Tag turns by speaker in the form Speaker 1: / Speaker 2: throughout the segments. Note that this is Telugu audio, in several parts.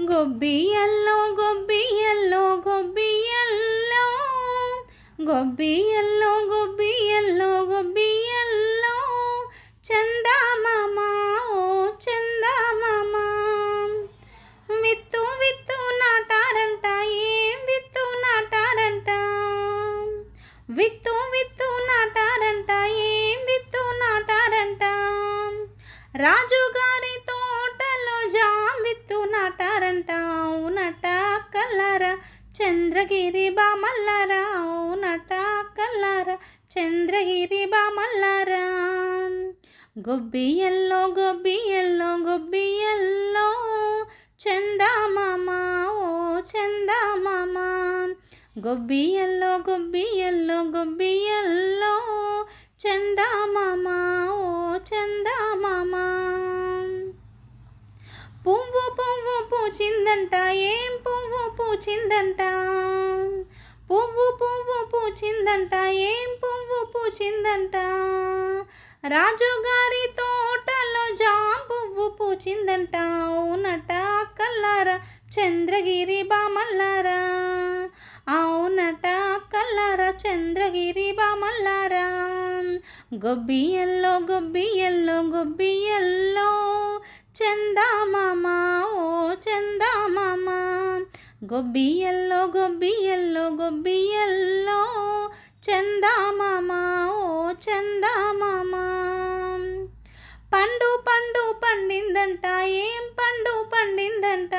Speaker 1: గొబ్బియల్లో గొబ్బియల్లో గొబ్బియల్లో. గొబ్బియల్లో గొబ్బియల్లో గొబ్బియల్లో. చందామామ ఓ చందామామ. విత్తు విత్తు నాటారంట ఏం విత్తు నాటారంట? విత్తు విత్తు నాటారంట ఏం విత్తు నాటారంట? రాజు చంద్రగిరి బామల్లరా. అవునట కల్లర చంద్రగిరి బామల్లరా గొబ్బియల్లో గొబ్బియల్లో గొబ్బియల్లో చందామామ ఓ చందామామ గొబ్బియల్లో గొబ్బియల్లో గొబ్బియల్లో చందామామ ఓ చందామామ పువ్వు పువ్వు పూచిందంట ఏం పువ్వు పూచిందంట. పువ్వు పువ్వు పూచిందంట ఏం పువ్వు పూచిందంట. రాజుగారి తోటలో జాం పువ్వు పూచిందంట అవునట కల్లారా చంద్రగిరి బామల్లారా. అవునట కల్లారా చంద్రగిరి బామల్లారా. గొబ్బియల్లో గొబ్బియల్లో గొబ్బియల్లో చందామామ ఓ చందామా. గొబ్బియల్లో గొబ్బియల్లో గొబ్బియల్లో. చందామామా ఓ చందామామా. పండు పండు పండిందంట ఏం పండు పండిందంట.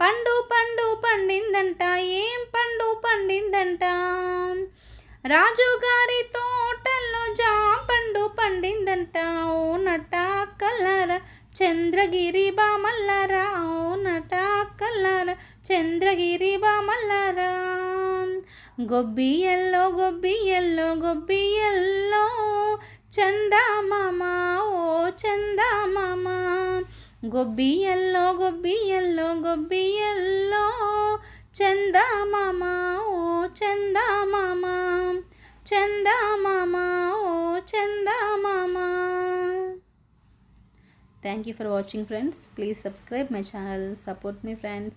Speaker 1: పండు పండు పండిందంట ఏం పండు పండిందంట. రాజుగారి తోటల్లో జా పండు పండిందంట ఓనట కల్లర చంద్రగిరి బామల్లరా ఓనట కల్లర? చంద్రగిరి బామల్లరా? గొబ్బియల్లో గొబ్బియల్లో గొబ్బియల్లో చందామామ ఓ చందామామ. గొబ్బియల్లో గొబ్బియల్లో గొబ్బియల్లో చందామామ ఓ చందామామ. చందామామ ఓ చందామామ. Thank you for watching friends. Please subscribe my channel. Support me friends.